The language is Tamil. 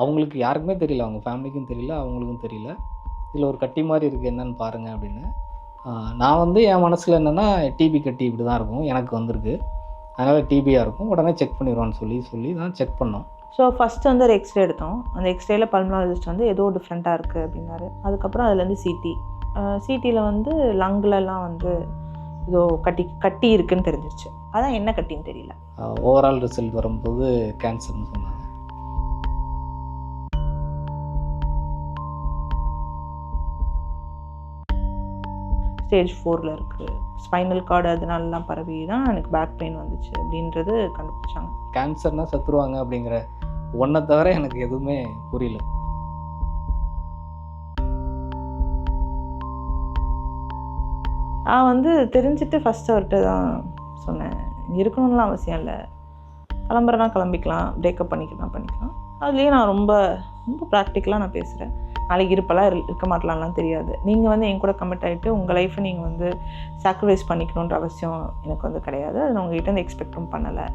அவங்களுக்கு யாருக்குமே தெரியல அவங்க ஃபேமிலிக்கும் தெரியல அவங்களுக்கும் தெரியல. இதில் ஒரு கட்டி மாதிரி இருக்குது என்னன்னு பாருங்கள் அப்படின்னு. நான் வந்து என் மனசில் என்னென்னா டிபி கட்டி இப்படி தான் இருக்கும் எனக்கு வந்திருக்கு. அதனால் டிபியாக இருக்கும் உடனே செக் பண்ணிடுவான்னு சொல்லி சொல்லி தான் செக் பண்ணோம். ஸோ ஃபஸ்ட்டு வந்து ஒரு எக்ஸ்ரே எடுத்தோம். அந்த எக்ஸ்ரேல பல்மனாலஜிஸ்ட் வந்து ஏதோ டிஃப்ரெண்ட்டாக இருக்குது அப்படின்னாரு. அதுக்கப்புறம் அதுலேருந்து சிடி சிடியில் வந்து லங்லலாம் வந்து ஏதோ கட்டி கட்டி இருக்குன்னு தெரிஞ்சிருச்சு. அதான் என்ன கட்டின்னு தெரியல. ஓவரால் ரிசல்ட் வரும்போது கேன்சர்னு சொன்னாங்க. ஸ்டேஜ் ஃபோரில் இருக்குது ஸ்பைனல் கார்டு அதனாலலாம் பரவி தான் எனக்கு பேக் பெயின் வந்துச்சு அப்படின்றது கண்டுபிடிச்சாங்க. கேன்சர்னால் செத்துருவாங்க அப்படிங்கிற ஒன்றை தவிர எனக்கு எதுவுமே புரியல. நான் வந்து தெரிஞ்சுட்டு ஃபஸ்ட்டு அவர்கிட்ட தான் சொன்னேன். இருக்கணும்லாம் அவசியம் இல்லை. கிளம்புறேன்னா கிளம்பிக்கலாம். பிரேக்கப் பண்ணிக்கலாம் பண்ணிக்கலாம். அதுலேயே நான் ரொம்ப ரொம்ப ப்ராக்டிக்கலாக நான் பேசுகிறேன் நாளைக்கு இருப்பெல்லாம் இரு- இருக்க மாட்டலாம்லாம் தெரியாது. நீங்கள் வந்து என் கூட கமிட் ஆகிட்டு உங்கள் லைஃப்பை நீங்கள் வந்து சாக்ரிஃபைஸ் பண்ணிக்கணுன்ற அவசியம் எனக்கு வந்து கிடையாது. அது நான் உங்ககிட்ட வந்து எக்ஸ்பெக்டும் பண்ணலை.